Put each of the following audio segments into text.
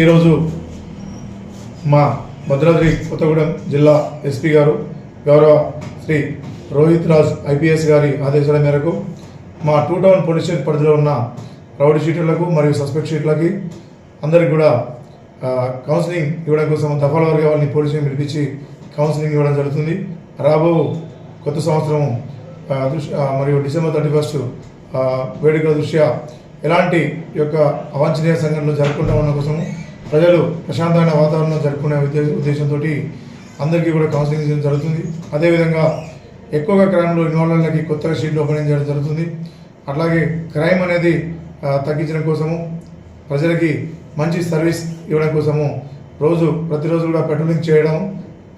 ఈరోజు మా భద్రాద్రి కొత్తగూడెం జిల్లా ఎస్పీ గారు గౌరవ శ్రీ రోహిత్ రాజ్ ఐపీఎస్ గారి ఆదేశాల మేరకు మా టూ టౌన్ పోలీస్ స్టేషన్ పరిధిలో ఉన్న రౌడీ షీటర్లకు మరియు సస్పెక్ట్ షీట్లకి అందరికి కూడా కౌన్సిలింగ్ ఇవ్వడం కోసం దఫాల వారిగా వాళ్ళని పోలీస్ స్టేషన్ పిలిపించి కౌన్సిలింగ్ ఇవ్వడం జరుగుతుంది. రాబో కొత్త సంవత్సరం దృష్టి మరియు డిసెంబర్ థర్టీ ఫస్ట్ వేడుకల దృష్ట్యా ఎలాంటి యొక్క అవాంఛనీయ సంఘటనలు జరగకుండా ఉన్న కోసం ప్రజలు ప్రశాంతమైన వాతావరణం జరుపుకునే ఉద్దేశంతో అందరికీ కూడా కౌన్సిలింగ్ చేయడం జరుగుతుంది. అదేవిధంగా ఎక్కువగా క్రైమ్లో ఇన్వాల్వ్ కొత్తగా షీట్లు ఓపెనింగ్ చేయడం జరుగుతుంది. అట్లాగే క్రైమ్ అనేది తగ్గించడం కోసము ప్రజలకి మంచి సర్వీస్ ఇవ్వడం కోసము రోజు ప్రతిరోజు కూడా పెట్రోలింగ్ చేయడం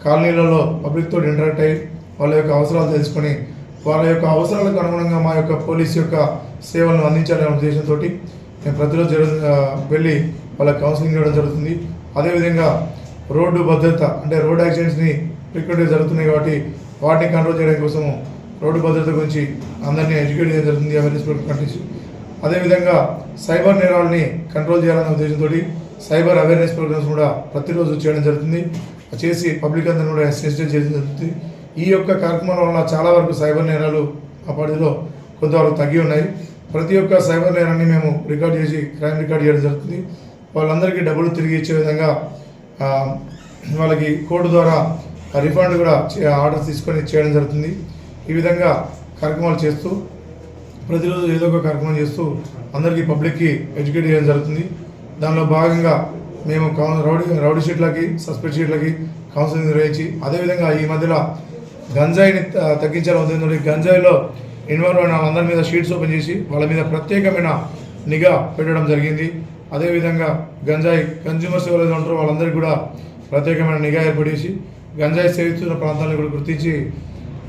కాలనీలలో పబ్లిక్తో ఇంటరాక్ట్ అయ్యి వాళ్ళ యొక్క అవసరాలు తెలుసుకొని వాళ్ళ యొక్క అవసరాలకు అనుగుణంగా మా యొక్క పోలీస్ యొక్క సేవలను అందించాలనే ఉద్దేశంతో నేను ప్రతిరోజు జరుగు వెళ్ళి వాళ్ళకి కౌన్సిలింగ్ ఇవ్వడం జరుగుతుంది. అదేవిధంగా రోడ్డు భద్రత అంటే రోడ్ యాక్సిడెంట్స్ని ఫ్రీక్వెంట్గా జరుగుతున్నాయి కాబట్టి వాటిని కంట్రోల్ చేయడం కోసము రోడ్డు భద్రత గురించి అందరినీ ఎడ్యుకేట్ చేయడం జరుగుతుంది అవేర్నెస్ కంట్రీస్ అదేవిధంగా సైబర్ నేరాలని కంట్రోల్ చేయాలనే ఉద్దేశంతో సైబర్ అవేర్నెస్ ప్రోగ్రామ్స్ కూడా ప్రతిరోజు చేయడం జరుగుతుంది. చేసి పబ్లిక్ అందరిని కూడా సెన్సిటైజ్ చేయడం జరుగుతుంది. ఈ యొక్క కార్యక్రమం వల్ల చాలా వరకు సైబర్ నేరాలు ఆ పరిధిలో కొంతవరకు తగ్గి ఉన్నాయి. ప్రతి ఒక్క సైబర్ నేరాన్ని మేము రికార్డ్ చేసి క్రైమ్ రికార్డ్ చేయడం జరుగుతుంది. వాళ్ళందరికీ డబ్బులు తిరిగి ఇచ్చే విధంగా వాళ్ళకి కోర్టు ద్వారా రిఫండ్ కూడా చే- ఆర్డర్స్ తీసుకొని చేయడం జరుగుతుంది. ఈ విధంగా కార్యక్రమాలు చేస్తూ ప్రతిరోజు ఏదో ఒక కార్యక్రమం చేస్తూ అందరికీ పబ్లిక్కి ఎడ్యుకేట్ చేయడం జరుగుతుంది. దానిలో భాగంగా మేము కౌన్ రౌడీ రౌడీ షీట్లకి సస్పెక్ట్ షీట్లకి కౌన్సిలింగ్ నిర్వహించి అదేవిధంగా ఈ మధ్యలో గంజాయిని త- తగ్గించాలని ఉంది గంజాయిలో ఇన్వాల్వ్ అయిన వాళ్ళందరి మీద షీట్స్ ఓపెన్ చేసి వాళ్ళ మీద ప్రత్యేకమైన నిఘా పెట్టడం జరిగింది. అదేవిధంగా గంజాయి కన్జ్యూమర్స్ ఎవరైతే ఉంటారో వాళ్ళందరికీ కూడా ప్రత్యేకమైన నిఘా ఏర్పడేసి గంజాయి సేవిస్తున్న ప్రాంతాలను కూడా గుర్తించి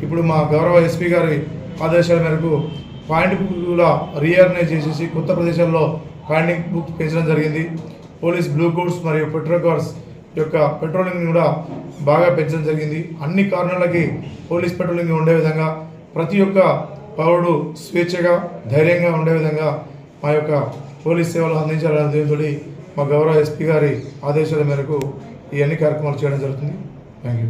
ఇప్పుడు మా గౌరవ ఎస్పీ గారి ఆదేశాల మేరకు పాయింట్ కూడా రీఆర్గనైజ్ చేసేసి కొత్త ప్రదేశాల్లో పాయింటింగ్ బుక్ పెంచడం జరిగింది. పోలీస్ బ్లూ కోడ్స్ మరియు పెట్రోల్ కార్స్ యొక్క పెట్రోలింగ్ కూడా బాగా పెంచడం జరిగింది. అన్ని కారణాలకి పోలీస్ పెట్రోలింగ్ ఉండే విధంగా ప్రతి ఒక్క పౌరుడు స్వేచ్ఛగా ధైర్యంగా ఉండే విధంగా మా యొక్క పోలీస్ సేవలు అందించాలనే ఉద్దేశంతో మా గౌరవ ఎస్పీ గారి ఆదేశాల మేరకు ఈ అన్ని కార్యక్రమాలు చేయడం జరుగుతుంది. Thank you